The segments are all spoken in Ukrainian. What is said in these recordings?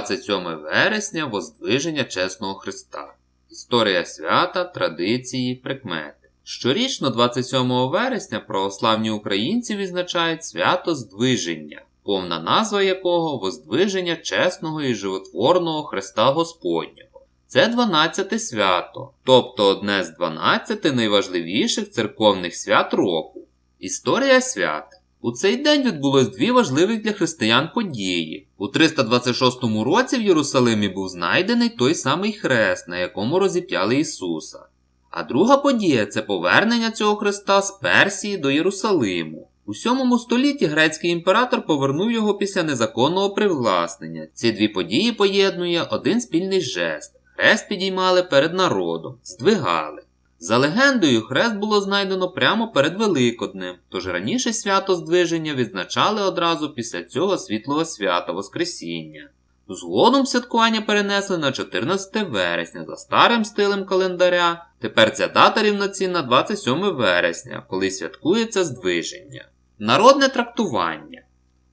27 вересня Воздвиження Чесного Христа. Історія свята, традиції, прикмети. Щорічно 27 вересня православні українці відзначають свято Здвиження, повна назва якого Воздвиження чесного і животворного Христа Господнього. Це 12 свято, тобто одне з 12 найважливіших церковних свят року. Історія свят. У цей день відбулось дві важливих для християн події. У 326 році в Єрусалимі був знайдений той самий хрест, на якому розіп'яли Ісуса. А друга подія це повернення цього хреста з Персії до Єрусалиму. У 7 столітті грецький імператор повернув його після незаконного привласнення. Ці дві події поєднує один спільний жест. Хрест підіймали перед народом, здвигали. За легендою, хрест було знайдено прямо перед Великоднем, тож раніше свято Здвиження відзначали одразу після цього світлого свята Воскресіння. Згодом святкування перенесли на 14 вересня за старим стилем календаря. Тепер ця дата рівноцінна 27 вересня, коли святкується Здвиження. Народне трактування.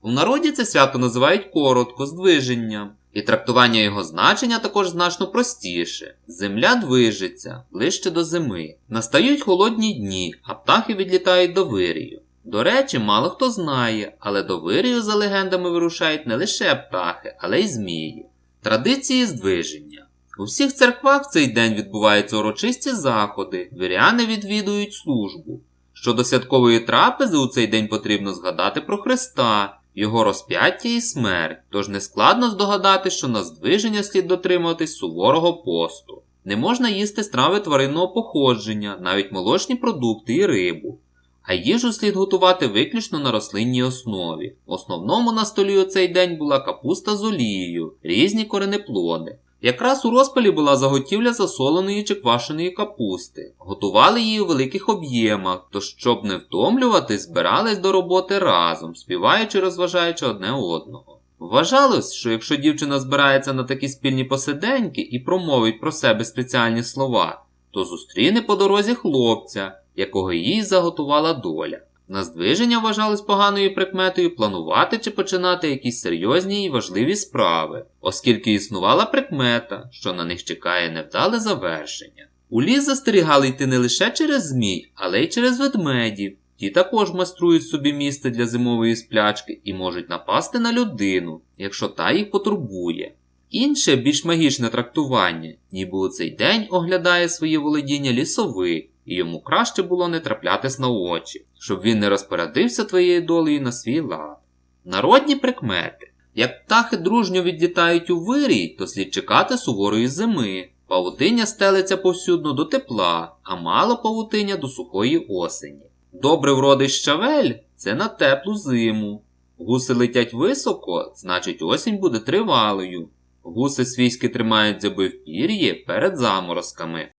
У народі це свято називають коротко здвиженням, і трактування його значення також значно простіше. Земля движеться ближче до зими. Настають холодні дні, а птахи відлітають до вирію. До речі, мало хто знає, але до вирію, за легендами, вирушають не лише птахи, але й змії. Традиції здвиження. У всіх церквах в цей день відбуваються урочисті заходи, віряни відвідують службу. Щодо святкової трапези у цей день потрібно згадати про Христа, його розп'яття і смерть, тож нескладно здогадати, що на здвиження слід дотримуватись суворого посту. Не можна їсти страви тваринного походження, навіть молочні продукти і рибу. А їжу слід готувати виключно на рослинній основі. В основному на столі у цей день була капуста з олією, різні коренеплоди. Якраз у розпалі була заготівля засоленої чи квашеної капусти. Готували її у великих об'ємах, то щоб не втомлювати, збирались до роботи разом, співаючи, розважаючи одне одного. Вважалось, що якщо дівчина збирається на такі спільні посиденьки і промовить про себе спеціальні слова, то зустріне по дорозі хлопця, якого їй заготувала доля. На здвиження вважалось поганою прикметою планувати чи починати якісь серйозні і важливі справи, оскільки існувала прикмета, що на них чекає невдале завершення. У ліс застерігали йти не лише через змій, але й через ведмедів. Ті також майструють собі місце для зимової сплячки і можуть напасти на людину, якщо та їх потурбує. Інше більш магічне трактування, ніби у цей день оглядає свої володіння лісовий, і йому краще було не траплятись на очі, щоб він не розпорядився твоєю долею на свій лад. Народні прикмети. Як птахи дружньо відлітають у вирій, то слід чекати суворої зими. Павутиння стелиться повсюдно до тепла, а мало павутиння до сухої осені. Добре вродий щавель це на теплу зиму. Гуси летять високо, значить осінь буде тривалою. Гуси свійськи тримають зуби в пір'ї перед заморозками.